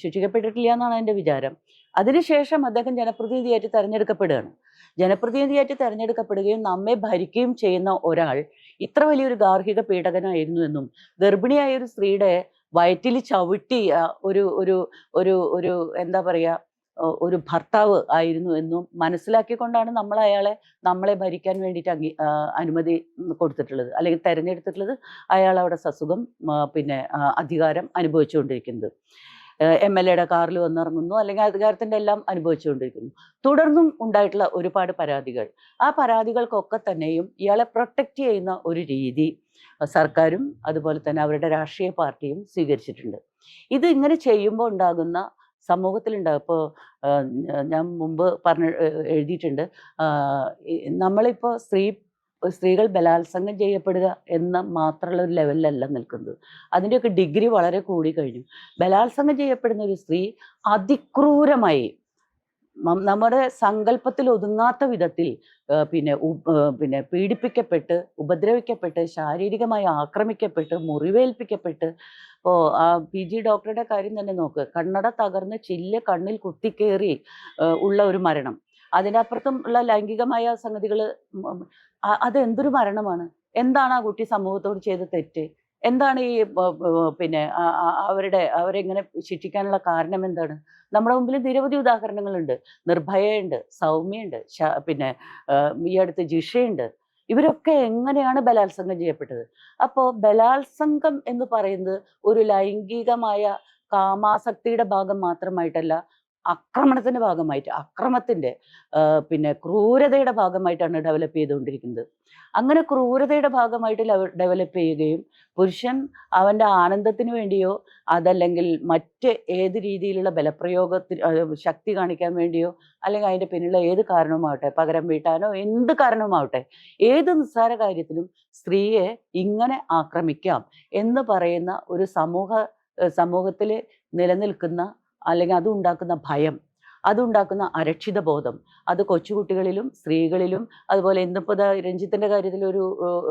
ശിക്ഷിക്കപ്പെട്ടിട്ടില്ല എന്നാണ് എന്റെ വിചാരം. അതിനുശേഷം അദ്ദേഹം ജനപ്രതിനിധിയായിട്ട് തെരഞ്ഞെടുക്കപ്പെടുകയാണ്. ജനപ്രതിനിധിയായിട്ട് തെരഞ്ഞെടുക്കപ്പെടുകയും നമ്മെ ഭരിക്കുകയും ചെയ്യുന്ന ഒരാൾ ഇത്ര വലിയൊരു ഗാർഹിക പീഡകനായിരുന്നു എന്നും ഗർഭിണിയായ ഒരു സ്ത്രീയുടെ വയറ്റിൽ ചവിട്ടി ഒരു ഒരു ഒരു ഒരു എന്താ പറയുക ഒരു ഭർത്താവ് ആയിരുന്നു എന്നും മനസ്സിലാക്കിക്കൊണ്ടാണ് നമ്മൾ അയാളെ നമ്മളെ ഭരിക്കാൻ വേണ്ടിയിട്ട് അംഗീ അനുമതി കൊടുത്തിട്ടുള്ളത്. അല്ലെങ്കിൽ തിരഞ്ഞെടുത്തിട്ടുള്ളത് അയാൾ അവിടെ സസുഖം പിന്നെ അധികാരം അനുഭവിച്ചുകൊണ്ടിരിക്കുന്നത്. എം എൽ എയുടെ കാറിൽ വന്നിറങ്ങുന്നു. അല്ലെങ്കിൽ അധികാരത്തിന്റെ എല്ലാം അനുഭവിച്ചുകൊണ്ടിരിക്കുന്നു. തുടർന്നും ഉണ്ടായിട്ടുള്ള ഒരുപാട് പരാതികൾ. ആ പരാതികൾക്കൊക്കെ തന്നെയും ഇയാളെ പ്രൊട്ടക്റ്റ് ചെയ്യുന്ന ഒരു രീതി സർക്കാരും അതുപോലെ തന്നെ അവരുടെ രാഷ്ട്രീയ പാർട്ടിയും സ്വീകരിച്ചിട്ടുണ്ട്. ഇത് ഇങ്ങനെ ചെയ്യുമ്പോൾ ഉണ്ടാകുന്ന സമൂഹത്തിലുണ്ടാകും. ഇപ്പോൾ ഞാൻ മുമ്പ് പറഞ്ഞ എഴുതിയിട്ടുണ്ട്. നമ്മളിപ്പോൾ സ്ത്രീ സ്ത്രീകൾ ബലാത്സംഗം ചെയ്യപ്പെടുക എന്ന മാത്രമുള്ള ഒരു ലെവലിലല്ല നിൽക്കുന്നത്. അതിന്റെയൊക്കെ ഡിഗ്രി വളരെ കൂടി കഴിഞ്ഞു. ബലാത്സംഗം ചെയ്യപ്പെടുന്ന ഒരു സ്ത്രീ അതിക്രൂരമായി നമ്മുടെ സങ്കല്പത്തിൽ ഒതുങ്ങാത്ത വിധത്തിൽ പിന്നെ പിന്നെ പീഡിപ്പിക്കപ്പെട്ട് ഉപദ്രവിക്കപ്പെട്ട് ശാരീരികമായി ആക്രമിക്കപ്പെട്ട് മുറിവേൽപ്പിക്കപ്പെട്ട് ഇപ്പോൾ ആ പി ജി ഡോക്ടറുടെ കാര്യം തന്നെ നോക്ക്. കണ്ണട തകർന്ന് ചില്ല് കണ്ണിൽ കുത്തിക്കേറി ഉള്ള ഒരു മരണം. അതിനപ്പുറത്തും ഉള്ള ലൈംഗികമായ സംഗതികൾ അതെന്തൊരു മരണമാണ്? എന്താണ് ആ കുട്ടി സമൂഹത്തോട് ചെയ്ത തെറ്റ്? എന്താണ് ഈ പിന്നെ അവരുടെ അവരെ ഇങ്ങനെ ശിക്ഷിക്കാനുള്ള കാരണം എന്താണ്? നമ്മുടെ മുമ്പിൽ നിരവധി ഉദാഹരണങ്ങളുണ്ട്. നിർഭയയുണ്ട് സൗമ്യയുണ്ട് പിന്നെ ഈ അടുത്ത് ജിഷയുണ്ട്. ഇവരൊക്കെ എങ്ങനെയാണ് ബലാത്സംഗം ചെയ്യപ്പെട്ടത്? അപ്പോൾ ബലാത്സംഗം എന്ന് പറയുന്നത് ഒരു ലൈംഗികമായ കാമാസക്തിയുടെ ഭാഗം മാത്രമായിട്ടല്ല ആക്രമണത്തിന്റെ ഭാഗമായിട്ട് അക്രമത്തിന്റെ പിന്നെ ക്രൂരതയുടെ ഭാഗമായിട്ടാണ് ഡെവലപ്പ് ചെയ്തുകൊണ്ടിരിക്കുന്നത്. അങ്ങനെ ക്രൂരതയുടെ ഭാഗമായിട്ട് ഡെവലപ്പ് ചെയ്യുകയും പുരുഷൻ അവന്റെ ആനന്ദത്തിന് വേണ്ടിയോ അതല്ലെങ്കിൽ മറ്റ് ഏത് രീതിയിലുള്ള ബലപ്രയോഗത്തിന് ശക്തി കാണിക്കാൻ വേണ്ടിയോ അല്ലെങ്കിൽ അതിന്റെ പിന്നിലുള്ള ഏത് കാരണവുമാവട്ടെ പകരം വീട്ടാനോ എന്ത് കാരണവുമാവട്ടെ ഏത് നിസ്സാര കാര്യത്തിലും സ്ത്രീയെ ഇങ്ങനെ ആക്രമിക്കാം എന്ന് പറയുന്ന ഒരു സമൂഹ സമൂഹത്തിൽ നിലനിൽക്കുന്ന അല്ലെങ്കിൽ അതുണ്ടാക്കുന്ന ഭയം അതുണ്ടാക്കുന്ന അരക്ഷിത ബോധം അത് കൊച്ചുകുട്ടികളിലും സ്ത്രീകളിലും അതുപോലെ ഇന്നിപ്പോൾ ദാ രഞ്ജിത്തിന്റെ കാര്യത്തിൽ ഒരു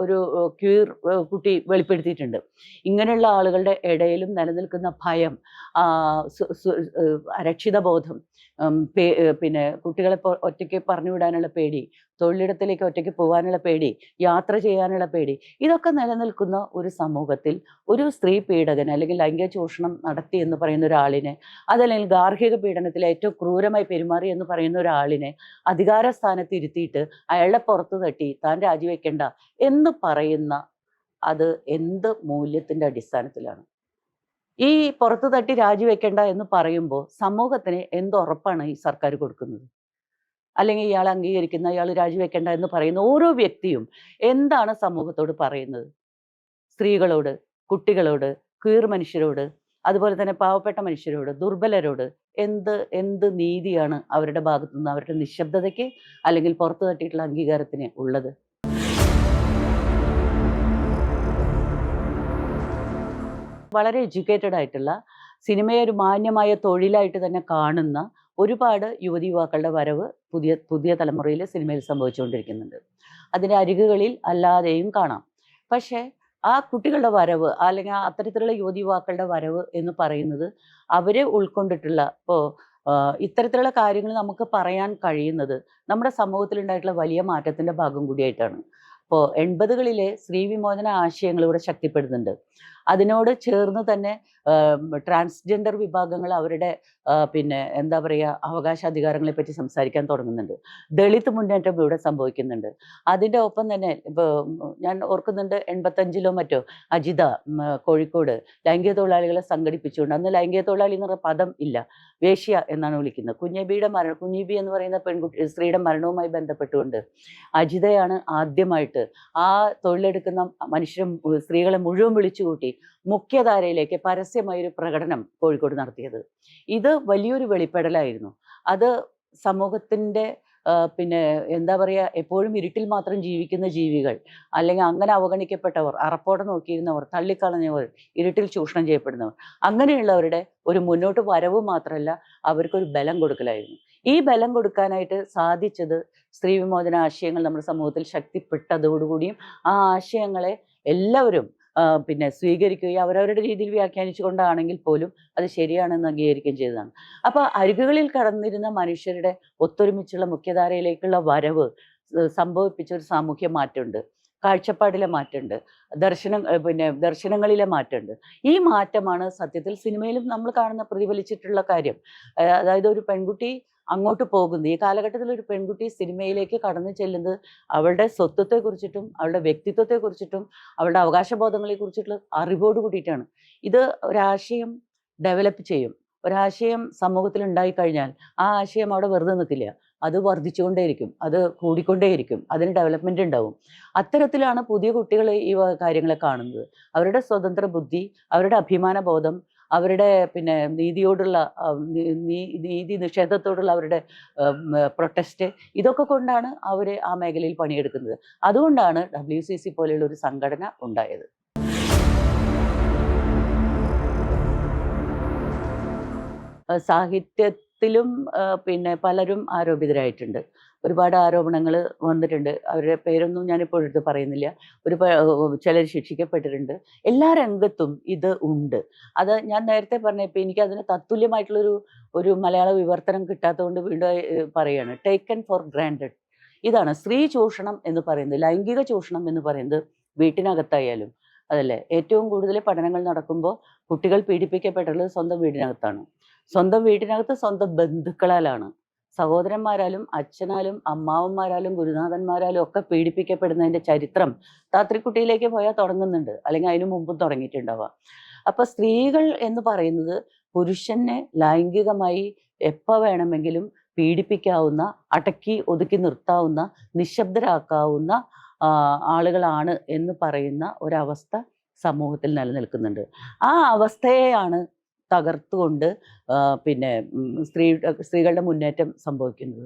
ഒരു ക്യൂർ കുട്ടി വെളിപ്പെടുത്തിയിട്ടുണ്ട്. ഇങ്ങനെയുള്ള ആളുകളുടെ ഇടയിലും നിലനിൽക്കുന്ന ഭയം അരക്ഷിത ബോധം പിന്നെ കുട്ടികളെ ഒറ്റയ്ക്ക് പറഞ്ഞു വിടാനുള്ള പേടി തൊഴിലിടത്തിലേക്ക് ഒറ്റയ്ക്ക് പോകാനുള്ള പേടി യാത്ര ചെയ്യാനുള്ള പേടി ഇതൊക്കെ നിലനിൽക്കുന്ന ഒരു സമൂഹത്തിൽ ഒരു സ്ത്രീ പീഡകൻ അല്ലെങ്കിൽ ലൈംഗിക ചൂഷണം നടത്തി എന്ന് പറയുന്ന ഒരാളിനെ അതല്ലെങ്കിൽ ഗാർഹിക പീഡനത്തിൽ ഏറ്റവും ക്രൂരമായി പെരുമാറി എന്ന് പറയുന്ന ഒരാളിനെ അധികാര സ്ഥാനത്ത് ഇരുത്തിയിട്ട് അയാളെ പുറത്തു തട്ടി താൻ രാജിവെക്കേണ്ട എന്ന് പറയുന്ന അത് എന്ത് മൂല്യത്തിന്റെ അടിസ്ഥാനത്തിലാണ്? ഈ പുറത്തു തട്ടി രാജിവെക്കേണ്ട എന്ന് പറയുമ്പോൾ സമൂഹത്തിന് എന്ത് ഉറപ്പാണ് ഈ സർക്കാർ കൊടുക്കുന്നത്? അല്ലെങ്കിൽ ഇയാൾ അംഗീകരിക്കുന്ന ഇയാൾ രാജിവെക്കേണ്ട എന്ന് പറയുന്ന ഓരോ വ്യക്തിയും എന്താണ് സമൂഹത്തോട് പറയുന്നത്? സ്ത്രീകളോട് കുട്ടികളോട് ക്വീർ മനുഷ്യരോട് അതുപോലെ തന്നെ പാവപ്പെട്ട മനുഷ്യരോട് ദുർബലരോട് എന്ത് എന്ത് നീതിയാണ് അവരുടെ ഭാഗത്തു നിന്ന് അവരുടെ നിശബ്ദതയ്ക്ക് അല്ലെങ്കിൽ പുറത്തു തട്ടിയിട്ടുള്ള അംഗീകാരത്തിന് ഉള്ളത്? വളരെ എഡ്യൂക്കേറ്റഡ് ആയിട്ടുള്ള സിനിമയെ ഒരു മാന്യമായ തൊഴിലായിട്ട് തന്നെ കാണുന്ന ഒരുപാട് യുവതി യുവാക്കളുടെ വരവ് പുതിയ പുതിയ തലമുറയിൽ സിനിമയിൽ സംഭവിച്ചുകൊണ്ടിരിക്കുന്നുണ്ട്. അതിന്റെ അരികുകളിൽ അല്ലാതെയും കാണാം. പക്ഷേ ആ കുട്ടികളുടെ വരവ് അല്ലെങ്കിൽ അത്തരത്തിലുള്ള യുവതി യുവാക്കളുടെ വരവ് എന്ന് പറയുന്നത് അവരെ ഉൾക്കൊണ്ടിട്ടുള്ള ഇപ്പോൾ ഇത്തരത്തിലുള്ള കാര്യങ്ങൾ നമുക്ക് പറയാൻ കഴിയുന്നത് നമ്മുടെ സമൂഹത്തിലുണ്ടായിട്ടുള്ള വലിയ മാറ്റത്തിന്റെ ഭാഗം കൂടിയായിട്ടാണ്. ഇപ്പോൾ എൺപതുകളിലെ സ്ത്രീ വിമോചന ആശയങ്ങൾ ഇവിടെ ശക്തിപ്പെടുന്നുണ്ട്. അതിനോട് ചേർന്ന് തന്നെ ട്രാൻസ്ജെൻഡർ വിഭാഗങ്ങൾ അവരുടെ പിന്നെ എന്താ പറയുക അവകാശാധികാരങ്ങളെ പറ്റി സംസാരിക്കാൻ തുടങ്ങുന്നുണ്ട്. ദളിത് മുന്നേറ്റം ഇവിടെ സംഭവിക്കുന്നുണ്ട്. അതിന്റെ ഒപ്പം തന്നെ ഇപ്പോൾ ഞാൻ ഓർക്കുന്നുണ്ട് എൺപത്തഞ്ചിലോ മറ്റോ അജിത കോഴിക്കോട് ലൈംഗിക തൊഴിലാളികളെ സംഘടിപ്പിച്ചുകൊണ്ട് അന്ന് ലൈംഗിക തൊഴിലാളി എന്ന് പറഞ്ഞ പദം ഇല്ല. വേശ്യ എന്നാണ് വിളിക്കുന്നത്. കുഞ്ഞബിയുടെ മരണം കുഞ്ഞിബി എന്ന് പറയുന്ന പെൺകുട്ടി സ്ത്രീയുടെ മരണവുമായി ബന്ധപ്പെട്ടുകൊണ്ട് അജിതയാണ് ആദ്യമായിട്ട് ആ തൊഴിലെടുക്കുന്ന മനുഷ്യരും സ്ത്രീകളെ മുഴുവൻ വിളിച്ചുകൂട്ടി മുഖ്യധാരയിലേക്ക് പരസ്യമായ ഒരു പ്രകടനം കോഴിക്കോട് നടത്തിയത്. ഇത് വലിയൊരു വെളിപ്പെടലായിരുന്നു. അത് സമൂഹത്തിന്റെ പിന്നെ എന്താ പറയുക എപ്പോഴും ഇരുട്ടിൽ മാത്രം ജീവിക്കുന്ന ജീവികൾ അല്ലെങ്കിൽ അങ്ങനെ അവഗണിക്കപ്പെട്ടവർ അറപ്പോടെ നോക്കിയിരുന്നവർ തള്ളിക്കളഞ്ഞവർ ഇരുട്ടിൽ ചൂഷണം ചെയ്യപ്പെടുന്നവർ അങ്ങനെയുള്ളവരുടെ ഒരു മുന്നോട്ട് വരവ് മാത്രമല്ല അവർക്കൊരു ബലം കൊടുക്കലായിരുന്നു. ഈ ബലം കൊടുക്കാനായിട്ട് സാധിച്ചത് സ്ത്രീ വിമോചന ആശയങ്ങൾ നമ്മുടെ സമൂഹത്തിൽ ശക്തിപ്പെട്ടതോടുകൂടിയും ആ ആശയങ്ങളെ എല്ലാവരും പിന്നെ സ്വീകരിക്കുകയും അവരവരുടെ രീതിയിൽ വ്യാഖ്യാനിച്ചുകൊണ്ടാണെങ്കിൽ പോലും അത് ശരിയാണെന്ന് അംഗീകരിക്കുകയും ചെയ്തതാണ്. അപ്പോൾ അരികുകളിൽ കടന്നിരുന്ന മനുഷ്യരുടെ ഒത്തൊരുമിച്ചുള്ള മുഖ്യധാരയിലേക്കുള്ള വരവ് സംഭവിപ്പിച്ച ഒരു സാമൂഹ്യ മാറ്റമുണ്ട്. കാഴ്ചപ്പാടിലെ മാറ്റമുണ്ട്. ദർശനം പിന്നെ ദർശനങ്ങളിലെ മാറ്റമുണ്ട്. ഈ മാറ്റമാണ് സത്യത്തിൽ സിനിമയിലും നമ്മൾ കാണുന്ന പ്രതിഫലിച്ചിട്ടുള്ള കാര്യം. അതായത് ഒരു പെൺകുട്ടി അങ്ങോട്ട് പോകുന്നത് ഈ കാലഘട്ടത്തിൽ ഒരു പെൺകുട്ടി സിനിമയിലേക്ക് കടന്നു ചെല്ലുന്നത് അവളുടെ സ്വത്വത്തെ കുറിച്ചിട്ടും അവളുടെ വ്യക്തിത്വത്തെ കുറിച്ചിട്ടും അവളുടെ അവകാശബോധങ്ങളെ കുറിച്ചിട്ടുള്ള അറിവോട് കൂടിയിട്ടാണ്. ഇത് ഒരാശയം ഡെവലപ്പ് ചെയ്യും. ഒരാശയം സമൂഹത്തിൽ ഉണ്ടായിക്കഴിഞ്ഞാൽ ആ ആശയം അവിടെ വെറുതെ നിൽക്കില്ല. അത് വർദ്ധിച്ചുകൊണ്ടേയിരിക്കും. അത് കൂടിക്കൊണ്ടേയിരിക്കും. അതിന് ഡെവലപ്മെന്റ് ഉണ്ടാവും. അത്തരത്തിലാണ് പുതിയ കുട്ടികൾ ഈ കാര്യങ്ങളെ കാണുന്നത്. അവരുടെ സ്വതന്ത്ര ബുദ്ധി അവരുടെ അഭിമാന ബോധം അവരുടെ പിന്നെ നീതിയോടുള്ള നീതി നിഷേധത്തോടുള്ള അവരുടെ പ്രൊട്ടസ്റ്റ് ഇതൊക്കെ കൊണ്ടാണ് അവർ ആ മേഖലയിൽ പണിയെടുക്കുന്നത്. അതുകൊണ്ടാണ് ഡബ്ല്യു സി സി പോലെയുള്ള ഒരു സംഘടന ഉണ്ടായത്. സാഹിത്യത്തിലും പിന്നെ പലരും ആരോപിതരായിട്ടുണ്ട്. ഒരുപാട് ആരോപണങ്ങൾ വന്നിട്ടുണ്ട്. അവരുടെ പേരൊന്നും ഞാനിപ്പോൾ എടുത്ത് പറയുന്നില്ല. ഒരു ചിലർ ശിക്ഷിക്കപ്പെട്ടിട്ടുണ്ട്. എല്ലാ രംഗത്തും ഇത് ഉണ്ട്. അത് ഞാൻ നേരത്തെ പറഞ്ഞപ്പോൾ എനിക്ക് അതിന് തത്തുല്യമായിട്ടുള്ളൊരു ഒരു മലയാള വിവർത്തനം കിട്ടാത്തതുകൊണ്ട് വീണ്ടും പറയുകയാണ് ടേക്കൺ ഫോർ ഗ്രാൻഡഡ് ഇതാണ് സ്ത്രീ ചൂഷണം എന്ന് പറയുന്നത് ലൈംഗിക ചൂഷണം എന്ന് പറയുന്നത് വീട്ടിനകത്തായാലും അതല്ലേ? ഏറ്റവും കൂടുതൽ പഠനങ്ങൾ നടക്കുമ്പോൾ കുട്ടികൾ പീഡിപ്പിക്കപ്പെട്ടുള്ളത് സ്വന്തം വീടിനകത്താണ്. സ്വന്തം വീട്ടിനകത്ത് സ്വന്തം ബന്ധുക്കളാലാണ്. സഹോദരന്മാരാലും അച്ഛനാലും അമ്മാവന്മാരാലും ഗുരുനാഥന്മാരാലും ഒക്കെ പീഡിപ്പിക്കപ്പെടുന്നതിന്റെ ചരിത്രം താത്രിക്കുട്ടിയിലേക്ക് പോയാൽ തുടങ്ങുന്നുണ്ട്. അല്ലെങ്കിൽ അതിനു മുമ്പും തുടങ്ങിയിട്ടുണ്ടാവാം. അപ്പൊ സ്ത്രീകൾ എന്ന് പറയുന്നത് പുരുഷനെ ലൈംഗികമായി എപ്പോൾ വേണമെങ്കിലും പീഡിപ്പിക്കാവുന്ന അടക്കി ഒതുക്കി നിർത്താവുന്ന നിശബ്ദരാക്കാവുന്ന ആളുകളാണ് എന്ന് പറയുന്ന ഒരവസ്ഥ സമൂഹത്തിൽ നിലനിൽക്കുന്നുണ്ട്. ആ അവസ്ഥയെയാണ് തകർത്തുകൊണ്ട് പിന്നെ സ്ത്രീ സ്ത്രീകളുടെ മുന്നേറ്റം സംഭവിക്കുന്നത്.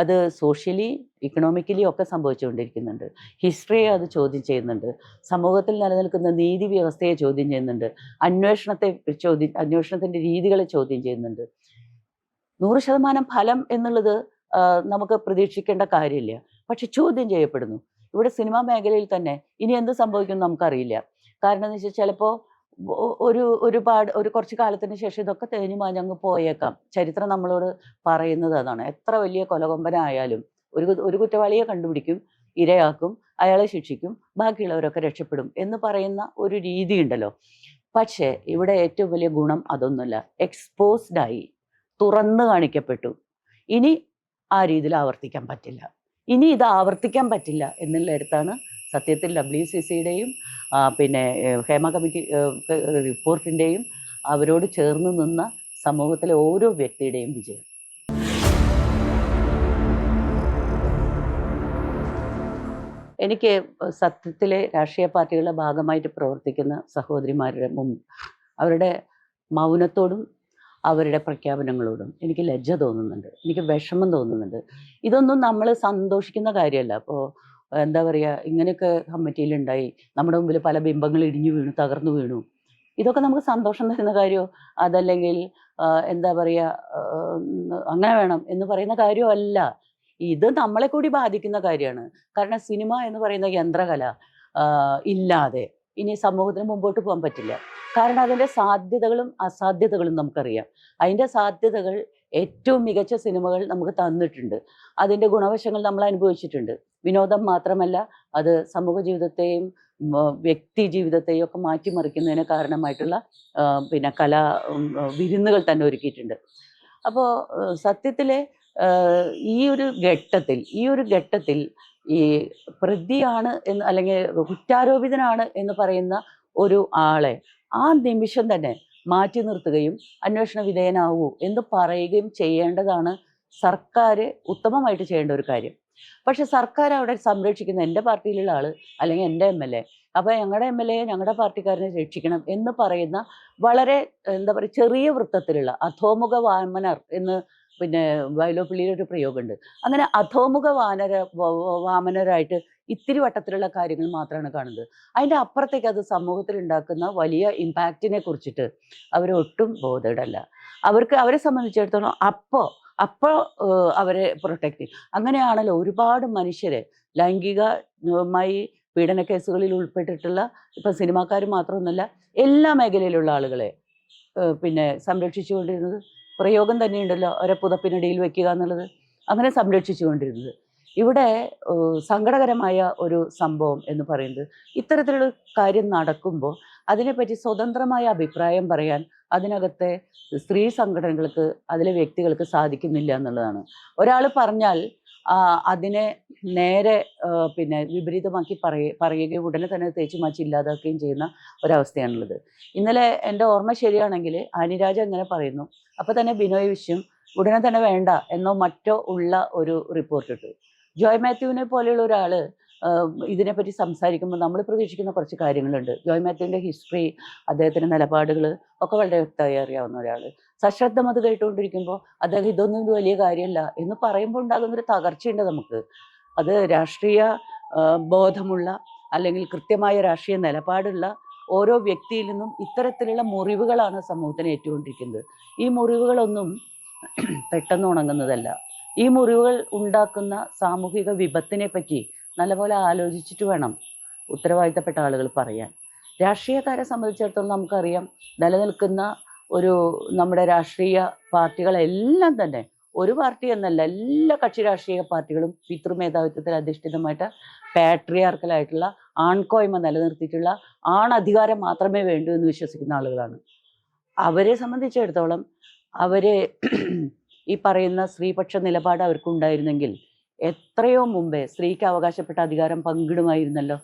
അത് സോഷ്യലി ഇക്കണോമിക്കലി ഒക്കെ സംഭവിച്ചുകൊണ്ടിരിക്കുന്നുണ്ട്. ഹിസ്റ്ററിയെ അത് ചോദ്യം ചെയ്യുന്നുണ്ട്. സമൂഹത്തിൽ നിലനിൽക്കുന്ന നീതി വ്യവസ്ഥയെ ചോദ്യം ചെയ്യുന്നുണ്ട്. അന്വേഷണത്തെ ചോദ്യം അന്വേഷണത്തിന്റെ രീതികളെ ചോദ്യം ചെയ്യുന്നുണ്ട്. നൂറ് ശതമാനം ഫലം എന്നുള്ളത് നമുക്ക് പ്രതീക്ഷിക്കേണ്ട കാര്യമില്ല. പക്ഷെ ചോദ്യം ചെയ്യപ്പെടുന്നു. ഇവിടെ സിനിമാ മേഖലയിൽ തന്നെ ഇനി എന്ത് സംഭവിക്കും നമുക്കറിയില്ല. കാരണം എന്ന് വെച്ചാൽ ചിലപ്പോൾ ഒരു ഒരുപാട് ഒരു കുറച്ച് കാലത്തിന് ശേഷം ഇതൊക്കെ തേഞ്ഞു മാഞ്ഞങ്ങ് പോയേക്കാം. ചരിത്രം നമ്മളോട് പറയുന്നത് അതാണ്. എത്ര വലിയ കൊലകൊമ്പനായാലും ഒരു ഒരു കുറ്റവാളിയെ കണ്ടുപിടിക്കും ഇരയാക്കും അയാളെ ശിക്ഷിക്കും ബാക്കിയുള്ളവരൊക്കെ രക്ഷപ്പെടും എന്ന് പറയുന്ന ഒരു രീതി ഉണ്ടല്ലോ. പക്ഷേ ഇവിടെ ഏറ്റവും വലിയ ഗുണം അതൊന്നുമല്ല. എക്സ്പോസ്ഡ് ആയി തുറന്നു കാണിക്കപ്പെട്ടു. ഇനി ആ രീതിയിൽ ആവർത്തിക്കാൻ പറ്റില്ല. ഇനി ഇത് ആവർത്തിക്കാൻ പറ്റില്ല എന്നുള്ളിടത്താണ് സത്യത്തിൽ ഡബ്ല്യു സി സിയുടെയും പിന്നെ ഹേമ കമ്മിറ്റി റിപ്പോർട്ടിന്റെയും അവരോട് ചേർന്ന് നിന്ന സമൂഹത്തിലെ ഓരോ വ്യക്തിയുടെയും വിജയം. എനിക്ക് സത്യത്തിലെ രാഷ്ട്രീയ പാർട്ടികളുടെ ഭാഗമായിട്ട് പ്രവർത്തിക്കുന്ന സഹോദരിമാരുടെ മുമ്പ് അവരുടെ മൗനത്തോടും അവരുടെ പ്രഖ്യാപനങ്ങളോടും എനിക്ക് ലജ്ജ തോന്നുന്നുണ്ട്. എനിക്ക് വിഷമം തോന്നുന്നുണ്ട്. ഇതൊന്നും നമ്മൾ സന്തോഷിക്കുന്ന കാര്യമല്ല. അപ്പോൾ എന്താ പറയുക ഇങ്ങനെയൊക്കെ കമ്മിറ്റിയിലുണ്ടായി നമ്മുടെ മുമ്പിൽ പല ബിംബങ്ങൾ ഇടിഞ്ഞു വീണു തകർന്നു വീണു. ഇതൊക്കെ നമുക്ക് സന്തോഷം തരുന്ന കാര്യമോ അതല്ലെങ്കിൽ എന്താ പറയുക അങ്ങനെ വേണം എന്ന് പറയുന്ന കാര്യമല്ല ഇത് നമ്മളെ കൂടി ബാധിക്കുന്ന കാര്യമാണ്. കാരണം സിനിമ എന്ന് പറയുന്ന യന്ത്രകല ഇല്ലാതെ ഇനി സമൂഹത്തിന് മുമ്പോട്ട് പോകാൻ പറ്റില്ല. കാരണം അതിന്റെ സാധ്യതകളും അസാധ്യതകളും നമുക്കറിയാം. അതിന്റെ സാധ്യതകൾ ഏറ്റവും മികച്ച സിനിമകൾ നമുക്ക് തന്നിട്ടുണ്ട്. അതിന്റെ ഗുണവശങ്ങൾ നമ്മൾ അനുഭവിച്ചിട്ടുണ്ട്. വിനോദം മാത്രമല്ല അത് സമൂഹ ജീവിതത്തെയും വ്യക്തി ജീവിതത്തെയും ഒക്കെ മാറ്റിമറിക്കുന്നതിന് കാരണമായിട്ടുള്ള പിന്നെ കലാ വിരുന്നുകൾ തന്നെ ഒരുക്കിയിട്ടുണ്ട്. അപ്പോൾ സത്യത്തിലെ ഈ ഒരു ഘട്ടത്തിൽ ഈ ഒരു ഘട്ടത്തിൽ ഈ പ്രതിയാണ് എന്ന് അല്ലെങ്കിൽ കുറ്റാരോപിതനാണ് എന്ന് പറയുന്ന ഒരു ആളെ ആ നിമിഷം തന്നെ മാറ്റി നിർത്തുകയും അന്വേഷണ വിധേയനാവൂ എന്ന് പറയുകയും ചെയ്യേണ്ടതാണ് സർക്കാർ ഉത്തമമായിട്ട് ചെയ്യേണ്ട ഒരു കാര്യം. പക്ഷെ സർക്കാർ അവിടെ സംരക്ഷിക്കുന്ന എന്റെ പാർട്ടിയിലുള്ള ആൾ അല്ലെങ്കിൽ എന്റെ എം എൽ എ അപ്പോൾ ഞങ്ങളുടെ എം എൽ എ ഞങ്ങളുടെ പാർട്ടിക്കാരനെ രക്ഷിക്കണം എന്ന് പറയുന്ന വളരെ എന്താ പറയുക ചെറിയ വൃത്തത്തിലുള്ള അധോമുഖ വാമനർ എന്ന് പിന്നെ വയലോപ്പിള്ളിയിലൊരു പ്രയോഗമുണ്ട്. അങ്ങനെ അധോമുഖ വാനര വാമനരായിട്ട് ഇത്തിരി വട്ടത്തിലുള്ള കാര്യങ്ങൾ മാത്രമാണ് കാണുന്നത്. അതിന്റെ അപ്പുറത്തേക്ക് അത് സമൂഹത്തിൽ ഉണ്ടാക്കുന്ന വലിയ ഇമ്പാക്റ്റിനെ കുറിച്ചിട്ട് അവരൊട്ടും ബോധേഡല്ല. അവർക്ക് അവരെ സംബന്ധിച്ചിടത്തോളം അപ്പോൾ അപ്പോൾ അവരെ പ്രൊട്ടക്റ്റ് ചെയ്യും. അങ്ങനെയാണല്ലോ ഒരുപാട് മനുഷ്യരെ ലൈംഗികമായി പീഡന കേസുകളിൽ ഉൾപ്പെട്ടിട്ടുള്ള ഇപ്പം സിനിമാക്കാർ മാത്രമൊന്നുമല്ല എല്ലാ മേഖലയിലുള്ള ആളുകളെ പിന്നെ സംരക്ഷിച്ചുകൊണ്ടിരുന്നത്. പ്രയോഗം തന്നെയുണ്ടല്ലോ അവരെ പുതപ്പിനടിയിൽ വെക്കുക എന്നുള്ളത്. അങ്ങനെ സംരക്ഷിച്ചുകൊണ്ടിരുന്നത്. ഇവിടെ സങ്കടകരമായ ഒരു സംഭവം എന്ന് പറയുന്നത് ഇത്തരത്തിലുള്ള കാര്യം നടക്കുമ്പോൾ അതിനെപ്പറ്റി സ്വതന്ത്രമായ അഭിപ്രായം പറയാൻ അതിനകത്തെ സ്ത്രീ സംഘടനകൾക്ക് അതിലെ വ്യക്തികൾക്ക് സാധിക്കുന്നില്ല എന്നുള്ളതാണ്. ഒരാൾ പറഞ്ഞാൽ അതിനെ നേരെ പിന്നെ വിപരീതമാക്കി പറയ പറയുകയും ഉടനെ തന്നെ തേച്ചു മാച്ച് ഇല്ലാതാക്കുകയും ചെയ്യുന്ന ഒരവസ്ഥയാണുള്ളത്. ഇന്നലെ എന്റെ ഓർമ്മ ശരിയാണെങ്കിൽ ആനിരാജ അങ്ങനെ പറയുന്നു. അപ്പോൾ തന്നെ ബിനോയ് വിശ്വം ഉടനെ തന്നെ വേണ്ട എന്നോ മറ്റോ ഉള്ള ഒരു റിപ്പോർട്ട് ഇട്ടു ജോയ് മാത്യുവിനെ പോലെയുള്ള ഒരാൾ ഇതിനെപ്പറ്റി സംസാരിക്കുമ്പോൾ നമ്മൾ പ്രതീക്ഷിക്കുന്ന കുറച്ച് കാര്യങ്ങളുണ്ട്. ജോയ് മാത്യുവിന്റെ ഹിസ്റ്ററി അദ്ദേഹത്തിന്റെ നിലപാടുകൾ ഒക്കെ വളരെ വ്യക്തമായി അറിയാവുന്ന ഒരാൾ സശ്രദ്ധം അത് കേട്ടുകൊണ്ടിരിക്കുമ്പോൾ അദ്ദേഹം ഇതൊന്നും വലിയ കാര്യമല്ല എന്ന് പറയുമ്പോൾ ഉണ്ടാകുന്നൊരു തകർച്ചയുണ്ട് നമുക്ക്. അത് രാഷ്ട്രീയ ബോധമുള്ള അല്ലെങ്കിൽ കൃത്യമായ രാഷ്ട്രീയ നിലപാടുള്ള ഓരോ വ്യക്തിയിൽ നിന്നും ഇത്തരത്തിലുള്ള മുറിവുകളാണ് സമൂഹത്തിന് ഏറ്റുകൊണ്ടിരിക്കുന്നത്. ഈ മുറിവുകളൊന്നും പെട്ടെന്ന് ഉണങ്ങുന്നതല്ല. ഈ മുറിവുകൾ ഉണ്ടാക്കുന്ന സാമൂഹിക വിപത്തിനെ പറ്റി നല്ലപോലെ ആലോചിച്ചിട്ട് വേണം ഉത്തരവാദിത്തപ്പെട്ട ആളുകൾ പറയാൻ. രാഷ്ട്രീയക്കാരെ സംബന്ധിച്ചിടത്തോളം നമുക്കറിയാം നിലനിൽക്കുന്ന ഒരു നമ്മുടെ രാഷ്ട്രീയ പാർട്ടികളെല്ലാം തന്നെ ഒരു പാർട്ടി എന്നല്ല എല്ലാ കക്ഷി രാഷ്ട്രീയ പാർട്ടികളും പിതൃമേധാവിത്വത്തിൽ അധിഷ്ഠിതമായിട്ട് പാട്രിയാർക്കലായിട്ടുള്ള ആൺകോയ്മ നിലനിർത്തിയിട്ടുള്ള ആണധികാരം മാത്രമേ വേണ്ടൂ എന്ന് വിശ്വസിക്കുന്ന ആളുകളാണ്. അവരെ സംബന്ധിച്ചിടത്തോളം അവരെ ഈ പറയുന്ന സ്ത്രീപക്ഷ നിലപാട് അവർക്കുണ്ടായിരുന്നെങ്കിൽ എത്രയോ മുമ്പേ സ്ത്രീക്ക് അവകാശപ്പെട്ട അധികാരം പങ്കിടുമായിരുന്നല്ലോ.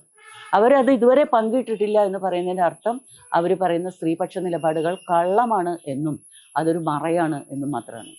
അവരത് ഇതുവരെ പങ്കിട്ടിട്ടില്ല എന്ന് പറയുന്നതിന്റെ അർത്ഥം അവർ പറയുന്ന സ്ത്രീപക്ഷ നിലപാടുകൾ കള്ളമാണ് എന്നും അതൊരു മറയാണ് എന്നും മാത്രമാണ്.